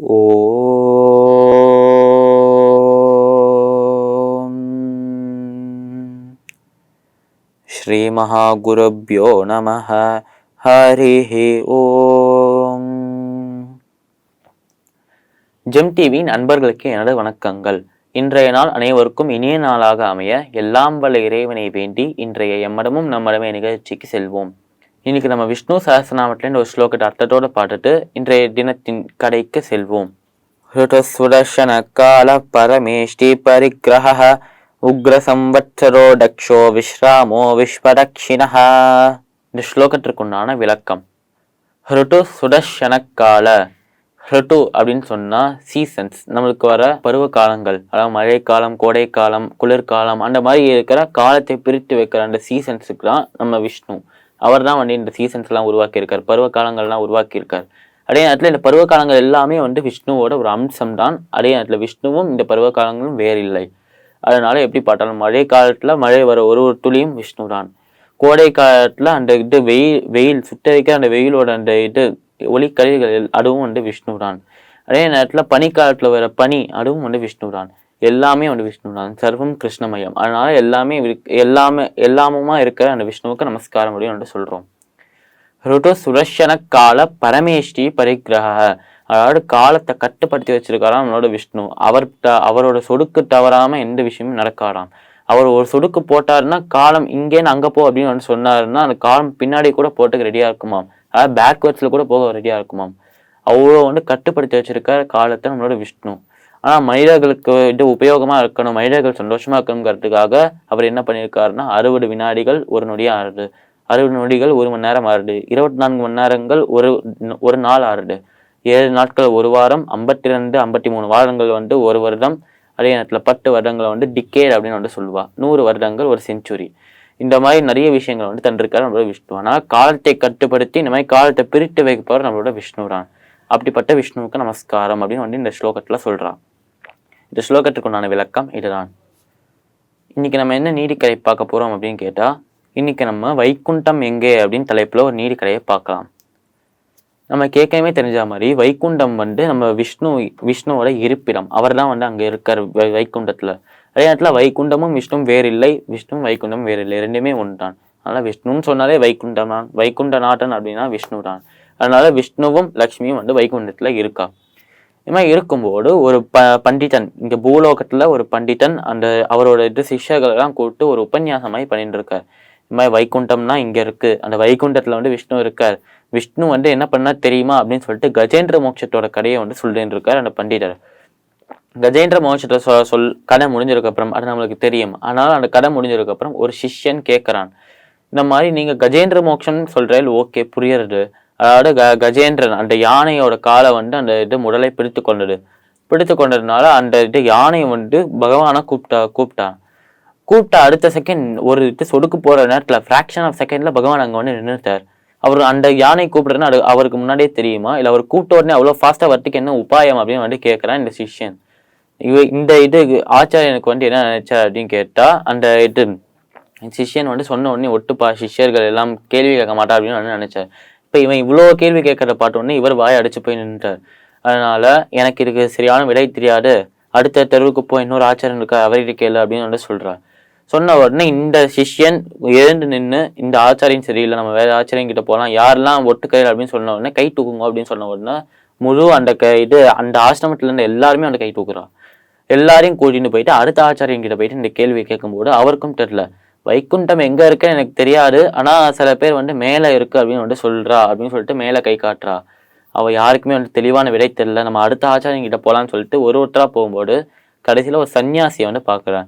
ॐ श्रीमहागुरुभ्यो नमः हरिः ஓம் ஜெம் டிவியின் அன்பர்களுக்கு எனது வணக்கங்கள் இன்றைய நாள் அனைவருக்கும் இனிய நாளாக அமைய எல்லாம் வல்ல இறைவனை வேண்டி இன்றைய எம்மடமும் நம்மடமே நிகழ்ச்சிக்கு செல்வோம் இன்னைக்கு நம்ம விஷ்ணு சஹசநாமத்திலேருந்து ஒரு ஸ்லோகத்தை அர்த்தத்தோடு பாட்டுட்டு இன்றைய தினத்தின் கடைக்கு செல்வோம். ஹிருதசுதர்ஷன கால பரமேஷ்டி பரிகிரக உக்ர சம்வத்சரோ டக்ஷோ விஸ்ராமோ விஸ்வதக்ஷிணா இந்த ஸ்லோகத்திற்குண்டான விளக்கம். ஹிருட்டு சுதர்ஷன கால அப்படின்னு சொன்னால் சீசன்ஸ் நம்மளுக்கு வர பருவ காலங்கள் அதாவது மழைக்காலம் கோடைக்காலம் குளிர்காலம் அந்த மாதிரி இருக்கிற காலத்தை பிரித்து வைக்கிற அந்த சீசன்ஸுக்கு தான் நம்ம விஷ்ணு. அவர் தான் வந்து இந்த சீசன்ஸ்லாம் உருவாக்கியிருக்கார். பருவ காலங்கள்லாம் உருவாக்கியிருக்கார். அதே நேரத்தில் இந்த பருவ காலங்கள் எல்லாமே வந்து விஷ்ணுவோட ஒரு அம்சம் தான் அதே நேரத்தில் விஷ்ணுவும் இந்த பருவ காலங்களும் வேறில்லை. அதனால எப்படி பார்த்தாலும் மழை காலத்தில் மழை வர ஒரு ஒரு துளியும் விஷ்ணு தான் கோடை காலத்தில் அந்த இது வெயில் வெயில் சுட்டரிக்கிற அந்த வெயிலோட அந்த இது ஒளிக்கதிர்கள் அதுவும் வந்து விஷ்ணு தான் அதே நேரத்தில் பனிக்காலத்தில் வர பனி அதுவும் வந்து விஷ்ணு தான் எல்லாமே வந்து விஷ்ணு தான் சர்வம் கிருஷ்ணமயம். அதனால எல்லாமே எல்லாமே எல்லாமுமா இருக்கிற அந்த விஷ்ணுவுக்கு நமஸ்காரம் அப்படின்னு வந்து சொல்றோம். ருடு சுரஷன கால பரமேஷ்டி பரிகிரக அதாவது காலத்தை கட்டுப்படுத்தி வச்சிருக்காராம் நம்மளோட விஷ்ணு. அவர் த- அவரோட சொடுக்கு தவறாம எந்த விஷயமும் நடக்காராம் அவர் ஒரு சொடுக்கு போட்டாருன்னா காலம் இங்கேன்னு அங்கே போ அப்படின்னு வந்து சொன்னாருன்னா அந்த காலம் பின்னாடி கூட போட்டுக்கு ரெடியாக இருக்குமாம். அதாவது பேக்வேர்ட்ஸ்ல கூட போக ரெடியாக இருக்குமாம். அவ்வளோ வந்து கட்டுப்படுத்தி வச்சிருக்க காலத்தை நம்மளோட விஷ்ணு. ஆனால் மனிதர்களுக்கு வந்து உபயோகமாக இருக்கணும். மனிதர்கள் சந்தோஷமாக இருக்கணுங்கிறதுக்காக அவர் என்ன பண்ணியிருக்காருன்னா அறுபது வினாடிகள் ஒரு நொடியாக ஆறுது. அறுபது நொடிகள் ஒரு மணி நேரம் ஆறுது. இருபத்தி நான்கு மணி நேரங்கள் ஒரு ஒரு நாள் ஆறுது. ஏழு நாட்கள் ஒரு வாரம் ஐம்பத்தி ரெண்டு ஐம்பத்தி மூணு வாரங்கள் வந்து ஒரு வருடம். அதே நேரத்தில் பத்து வருடங்களை வந்து டிக்கேட் அப்படின்னு வந்து சொல்லுவா. நூறு வருடங்கள் ஒரு செஞ்சுரி. இந்த மாதிரி நிறைய விஷயங்கள் வந்து தந்திருக்காரு நம்மளோட விஷ்ணு. ஆனால் காலத்தை கட்டுப்படுத்தி இந்த மாதிரி காலத்தை பிரித்து வைப்பவர் நம்மளோட விஷ்ணுரான். அப்படிப்பட்ட விஷ்ணுவுக்கு நமஸ்காரம் அப்படின்னு வந்து இந்த ஸ்லோகத்தில் சொல்கிறான் இந்த ஸ்லோகத்துக்குண்டான விளக்கம் இதுதான். இன்னைக்கு நம்ம என்ன நீதிக்கதை பார்க்க போறோம் அப்படின்னு கேட்டால் இன்னைக்கு நம்ம வைகுண்டம் எங்கே அப்படின்னு தலைப்பில் ஒரு நீதிக்கதையை பார்க்கலாம். நம்ம கேட்கவே தெரிஞ்ச மாதிரி வைகுண்டம் வந்து நம்ம விஷ்ணு விஷ்ணுவோட இருப்பிடம். அவர் தான் வந்து அங்கே இருக்கார் வை- வைகுண்டத்துல. அதே நேரத்தில் வைகுண்டமும் விஷ்ணுவும் வேறில்லை விஷ்ணுவும் வைகுண்டமும் வேறில்லை. ரெண்டுமே ஒன்று தான் அதனால் விஷ்ணுன்னு சொன்னாலே வைகுண்டம் தான் வைகுண்ட நாட்டன் அப்படின்னா விஷ்ணு தான் அதனால விஷ்ணுவும் லக்ஷ்மியும் வந்து வைகுண்டத்தில் இருக்கா? இது மாதிரி இருக்கும்போது ஒரு ப பண்டிதன் இங்க பூலோகத்துல ஒரு பண்டிதன் அந்த அவரோட இது சிஷ்யர்களெல்லாம் கூப்பிட்டு ஒரு உபன்யாசம் மாதிரி பண்ணிட்டு இருக்கார். இது மாதிரி வைகுண்டம்னா இங்க இருக்கு. அந்த வைகுண்டத்தில் வந்து விஷ்ணு இருக்கார். விஷ்ணு வந்து என்ன பண்ணா தெரியுமா அப்படின்னு சொல்லிட்டு கஜேந்திர மோட்சத்தோட கதையை வந்து சொல்லிட்டு இருக்கார் அந்த பண்டிதர். கஜேந்திர மோட்சத்தை சொ சொல் கதை முடிஞ்சிருக்கப்புறம் அது நம்மளுக்கு தெரியும். ஆனால் அந்த கதை முடிஞ்சதுக்கப்புறம் ஒரு சிஷ்யன் கேட்கறான் இந்த மாதிரி நீங்க கஜேந்திர மோட்சம்னு சொல்றேன் ஓகே புரியுறது. அதாவது க கஜேந்திரன் அந்த யானையோட காலை வந்து அந்த இது உடலை பிடித்து கொண்டது. பிடித்து கொண்டதுனால அந்த இது யானை வந்து பகவானை கூப்பிட்டா கூப்பிட்டான் கூப்பிட்டா அடுத்த செகண்ட் ஒரு இது சொடுக்கு போகிற நேரத்தில் ஃப்ராக்ஷன் ஆஃப் செகண்டில் பகவான் அங்கே வந்து நின்றுட்டார் அவர் அந்த யானை கூப்பிடுறதுன்னு அது அவருக்கு முன்னாடியே தெரியுமா? இல்லை அவர் கூப்பிட்ட உடனே அவ்வளோ ஃபாஸ்ட்டாக வரத்துக்கு என்ன உபாயம் அப்படின்னு வந்து கேட்குறான் இந்த சிஷ்யன். இவ இந்த இது ஆச்சாரியனுக்கு வந்து என்ன நினைச்சார் அப்படின்னு கேட்டால் அந்த இது சிஷ்யன் வந்து சொன்ன உடனே ஒட்டுப்பா சிஷ்யர்கள் எல்லாம் கேள்வி கேட்க மாட்டா அப்படின்னு வந்து நினைச்சார். இப்போ இவன் இவ்வளோ கேள்வி கேட்குற பாட்டோன்னே இவர் வாய் அடிச்சு போய் நின்றுட்டார் அதனால எனக்கு இதுக்கு சரியான விடை தெரியாது. அடுத்த தெருவுக்கு போய் இன்னொரு ஆச்சாரம் இருக்கா அவர்கிட்ட கேளு அப்படின்னு வந்து சொல்கிறார் சொன்ன உடனே இந்த சிஷ்யன் எழுந்து நின்று இந்த ஆச்சாரியம் சரியில்லை. நம்ம வேற ஆச்சாரியம் கிட்ட போகலாம் யாரெல்லாம் ஒட்டுக்கையில் அப்படின்னு சொன்ன உடனே கை தூக்குங்க அப்படின்னு சொன்ன உடனே முழு அந்த க இது அந்த ஆசிரமத்துலேருந்து எல்லாருமே அந்த கை தூக்குறான் எல்லாரையும் கூட்டிகிட்டு போயிட்டு அடுத்த ஆச்சாரியன் கிட்ட போயிட்டு இந்த கேள்வி கேட்கும்போது அவருக்கும் தெரில வைக்குண்டம் எங்க இருக்குன்னு எனக்கு தெரியாது. ஆனா சில பேர் வந்து மேல இருக்கு அப்படின்னு வந்து சொல்றா அப்படின்னு சொல்லிட்டு மேல கை காட்டுறா. அவ யாருக்குமே வந்து தெளிவான விடை தெரியல. நம்ம அடுத்த ஆச்சாரியங்கிட்ட கிட்ட சொல்லிட்டு ஒரு ஒருத்தரா போகும்போது கடைசியில ஒரு சன்னியாசியை வந்து பாக்குறேன்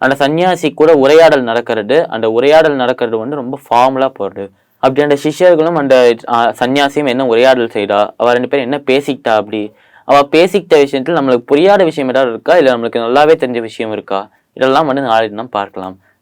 அந்த சன்னியாசி கூட உரையாடல் நடக்கிறது. அந்த உரையாடல் நடக்கிறது வந்து ரொம்ப ஃபார்முலா போடுது. அப்படி அந்த சிஷ்யர்களும் அந்த சன்னியாசியும் என்ன உரையாடல் செய்றா அவ ரெண்டு பேரும் என்ன பேசிக்கிட்டா அப்படி? அவ பேசிக்கிட்ட விஷயத்துல நம்மளுக்கு புரியாத விஷயம் ஏதாவது இருக்கா? இல்ல நம்மளுக்கு நல்லாவே தெரிஞ்ச விஷயம் இருக்கா? இதெல்லாம் வந்து நாளை தினம் பார்க்கலாம்.